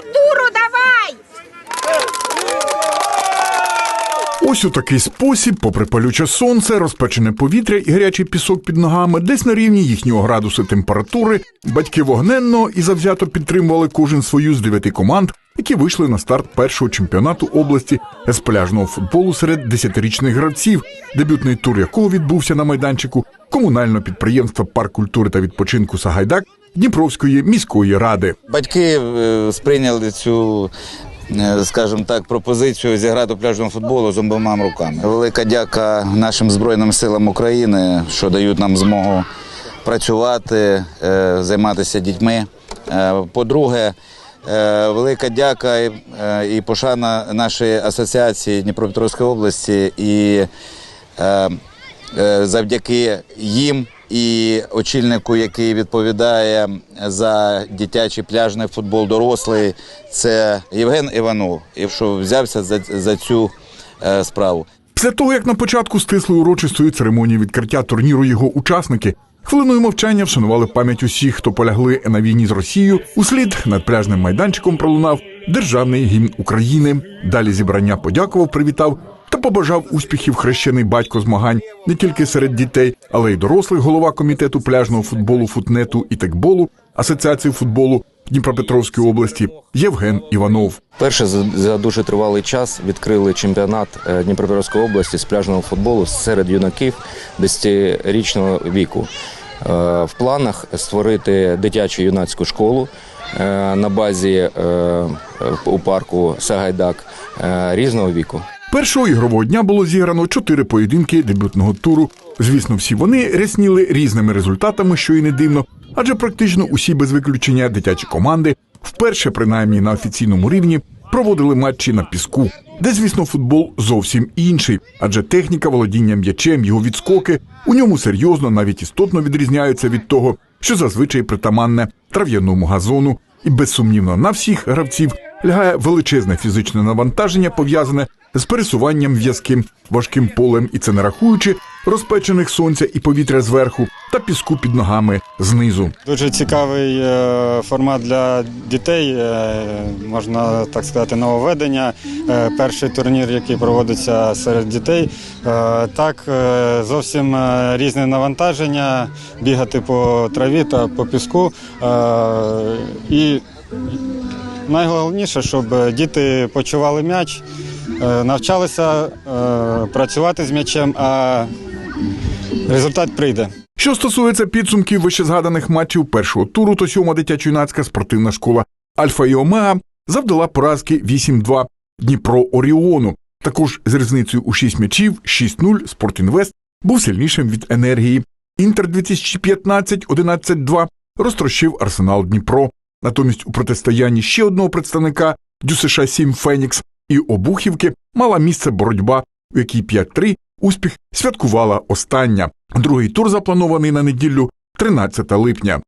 Артуру, давай! Ось у такий спосіб, попри палюче сонце, розпечене повітря і гарячий пісок під ногами, десь на рівні їхнього градусу температури, батьки вогненно і завзято підтримували кожен свою з дев'яти команд, які вийшли на старт першого чемпіонату області з пляжного футболу серед десятирічних гравців, дебютний тур якого відбувся на майданчику комунального підприємства Парк культури та відпочинку Сагайдак Дніпровської міської ради. Батьки е, сприйняли цю, е, скажімо так, пропозицію зіграти у пляжному футболу з обома руками. Велика дяка нашим Збройним силам України, що дають нам змогу працювати, е, займатися дітьми. По-друге, велика дяка і, пошана нашої асоціації Дніпропетровської області і завдяки їм і очільнику, який відповідає за дитячий пляжний футбол дорослий, це Євген Іванов, що взявся за, за цю е, справу. Після того, як на початку стислої урочистої церемонії відкриття турніру його учасники хвилиною мовчання вшанували пам'ять усіх, хто полягли на війні з Росією, услід над пляжним майданчиком пролунав державний гімн України. Далі зібрання подякував, привітав та побажав успіхів хрещений батько змагань не тільки серед дітей, але й дорослих голова комітету пляжного футболу, футнету і текболу Асоціації футболу Дніпропетровської області Євген Іванов. Перше за, дуже тривалий час відкрили чемпіонат е, Дніпропетровської області з пляжного футболу серед юнаків 10-річного віку. Е, В планах створити дитячу юнацьку школу е, на базі у парку Сагайдак різного віку. Першого ігрового дня було зіграно чотири поєдинки дебютного туру. Звісно, всі вони рясніли різними результатами, що і не дивно, адже практично усі без виключення дитячі команди вперше, принаймні на офіційному рівні, проводили матчі на піску, де, звісно, футбол зовсім інший, адже техніка володіння м'ячем, його відскоки у ньому серйозно, навіть істотно відрізняються від того, що зазвичай притаманне трав'яному газону, і безсумнівно на всіх гравців лягає величезне фізичне навантаження, пов'язане з пересуванням в'язким важким полем, і це не рахуючи розпечених сонця і повітря зверху та піску під ногами знизу. Дуже цікавий е, формат для дітей, е, можна так сказати, нововведення. Е, Перший турнір, який проводиться серед дітей. Так, зовсім різне навантаження, бігати по траві та по піску. І найголовніше, щоб діти почували м'яч, навчалися е, працювати з м'ячем, а результат прийде. Що стосується підсумків вищезгаданих матчів першого туру, то сьома дитячо-юнацька спортивна школа Альфа і Омега завдала поразки 8-2 Дніпро Оріону. Також з різницею у 6 м'ячів 6-0 Спортінвест був сильнішим від енергії. Інтер 2015 11-2 розтрощив Арсенал Дніпро. Натомість у протистоянні ще одного представника ДЮСШ 7 Фенікс і Обухівки мала місце боротьба, у якій 5-3 успіх святкувала остання. Другий тур запланований на неділю 13 липня.